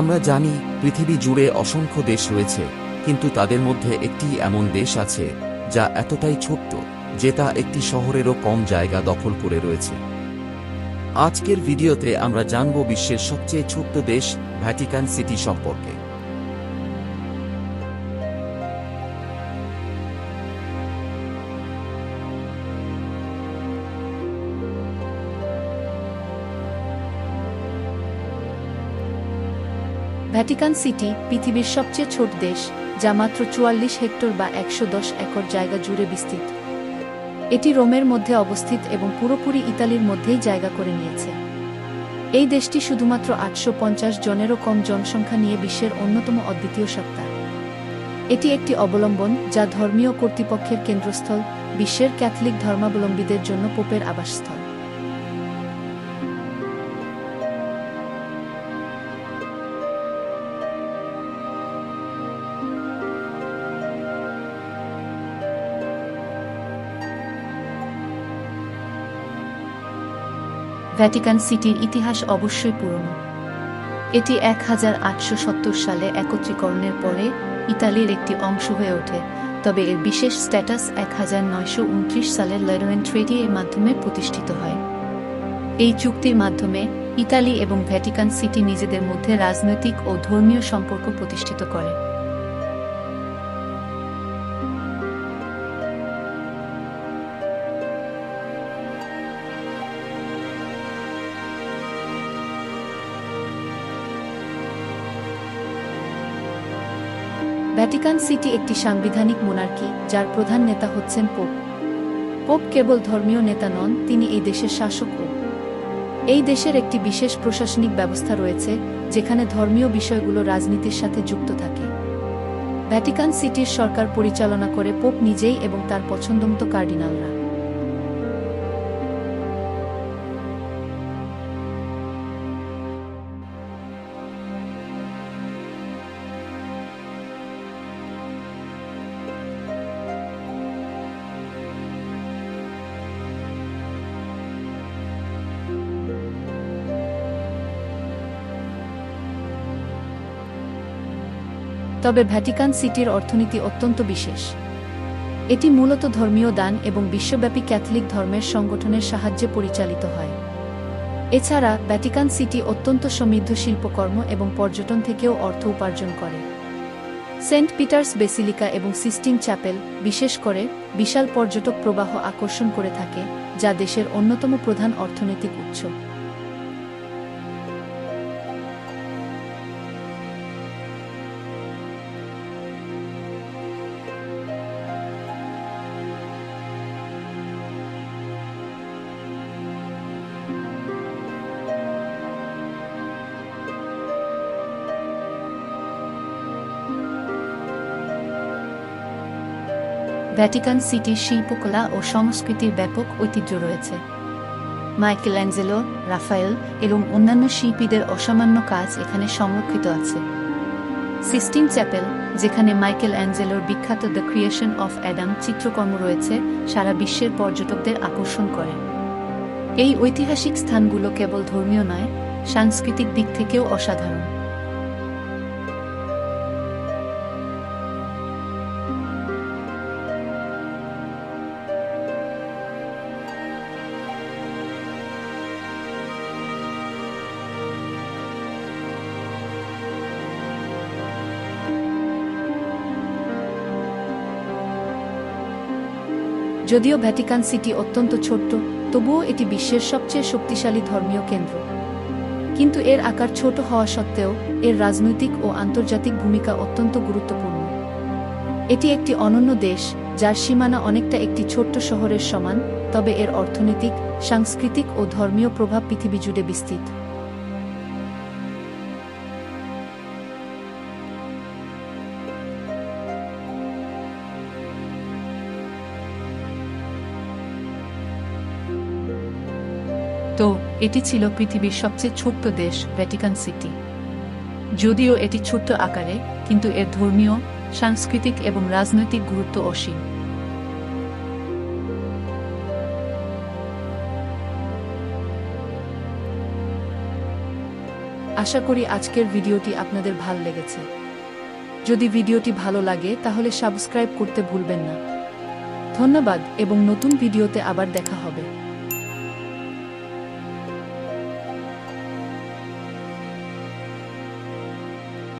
আমরা জানি পৃথিবী জুড়ে অসংখ্য দেশ রয়েছে, কিন্তু তাদের মধ্যে একটি এমন দেশ আছে, যা এতটাই ছোট্ট যে তা একটি শহরেরও কম জায়গা দখল করে রয়েছে। আজকের ভিডিওতে আমরা জানব বিশ্বের সবচেয়ে ছোট্ট দেশ ভ্যাটিকান সিটি সম্পর্কে। ভ্যাটিকান সিটি পৃথিবীর সবচেয়ে ছোট দেশ, যা মাত্র চুয়াল্লিশ হেক্টর বা একশো দশ একর জায়গা জুড়ে বিস্তৃত। এটি রোমের মধ্যে অবস্থিত এবং পুরোপুরি ইতালির মধ্যেই জায়গা করে নিয়েছে। এই দেশটি শুধুমাত্র আটশো পঞ্চাশ জনেরও কম জনসংখ্যা নিয়ে বিশ্বের অন্যতম অদ্বিতীয় সত্তা। এটি একটি অবলম্বন যা ধর্মীয় কর্তৃপক্ষের কেন্দ্রস্থল, বিশ্বের ক্যাথলিক ধর্মাবলম্বীদের জন্য পোপের আবাসস্থল। ভ্যাটিকান সিটির ইতিহাস অবশ্যই পুরনো। এটি এক হাজার আটশো সত্তর সালে একত্রীকরণের পরে ইতালির একটি অংশ হয়ে ওঠে, তবে এর বিশেষ স্ট্যাটাস এক হাজার নয়শো উনত্রিশ সালের লেরোয়েন ট্রেডি এর মাধ্যমে প্রতিষ্ঠিত হয়। এই চুক্তির মাধ্যমে ইতালি এবং ভ্যাটিকান সিটি নিজেদের মধ্যে রাজনৈতিক ও ধর্মীয় সম্পর্ক প্রতিষ্ঠিত করে। ভ্যাটিকান সিটি একটি সাংবিধানিক মোনার্কি, যার প্রধান নেতা হচ্ছেন পোপ। পোপ কেবল ধর্মীয় নেতা নন, তিনি এই দেশের শাসকও। এই দেশের একটি বিশেষ প্রশাসনিক ব্যবস্থা রয়েছে, যেখানে ধর্মীয় বিষয়গুলো রাজনীতির সাথে যুক্ত থাকে। ভ্যাটিকান সিটির সরকার পরিচালনা করে পোপ নিজেই এবং তার পছন্দমতো কার্ডিনালরা। তবে ভ্যাটিকান সিটির অর্থনীতি অত্যন্ত বিশেষ। এটি মূলত ধর্মীয় দান এবং বিশ্বব্যাপী ক্যাথলিক ধর্মের সংগঠনের সাহায্যে পরিচালিত হয়। এছাড়া, ভ্যাটিকান সিটি অত্যন্ত সমৃদ্ধ শিল্পকর্ম এবং পর্যটন থেকেও অর্থ উপার্জন করে। সেন্ট পিটার্স বেসিলিকা এবং সিস্টিন চ্যাপেল, বিশেষ করে, বিশাল পর্যটক প্রবাহ আকর্ষণ করে থাকে, যা দেশের অন্যতম প্রধান অর্থনৈতিক উৎস। ভ্যাটিকান সিটির শিল্পকলা ও সংস্কৃতির ব্যাপক ঐতিহ্য রয়েছে। মাইকেল অ্যাঞ্জেলো, রাফায়েল এবং অন্যান্য শিল্পীদের অসামান্য কাজ এখানে সংরক্ষিত আছে। সিস্টিন চ্যাপেল, যেখানে মাইকেল অ্যাঞ্জেলোর বিখ্যাত দ্য ক্রিয়েশন অফ অ্যাডাম চিত্রকর্ম রয়েছে, সারা বিশ্বের পর্যটকদের আকর্ষণ করে। এই ঐতিহাসিক স্থানগুলো কেবল ধর্মীয় নয়, সাংস্কৃতিক দিক থেকেও অসাধারণ। যদিও ভ্যাটিকান সিটি অত্যন্ত ছোট্ট, তবুও এটি বিশ্বের সবচেয়ে শক্তিশালী ধর্মীয় কেন্দ্র। কিন্তু এর আকার ছোট হওয়া সত্ত্বেও, এর রাজনৈতিক ও আন্তর্জাতিক ভূমিকা অত্যন্ত গুরুত্বপূর্ণ। এটি একটি অনন্য দেশ, যার সীমানা অনেকটা একটি ছোট্ট শহরের সমান, তবে এর অর্থনৈতিক, সাংস্কৃতিক ও ধর্মীয় প্রভাব পৃথিবী জুড়ে বিস্তৃত। তো এটি ছিল পৃথিবীর সবচেয়ে ছোট্ট দেশ ভ্যাটিকান সিটি যদিও এটি ছোট্ট আকারে, কিন্তু এর ধর্মীয়, সাংস্কৃতিক এবং রাজনৈতিক গুরুত্ব অসীম। আশা করি আজকের ভিডিওটি আপনাদের ভালো লেগেছে। যদি ভিডিওটি ভালো লাগে, তাহলে সাবস্ক্রাইব করতে ভুলবেন না। ধন্যবাদ, এবং নতুন ভিডিওতে আবার দেখা হবে।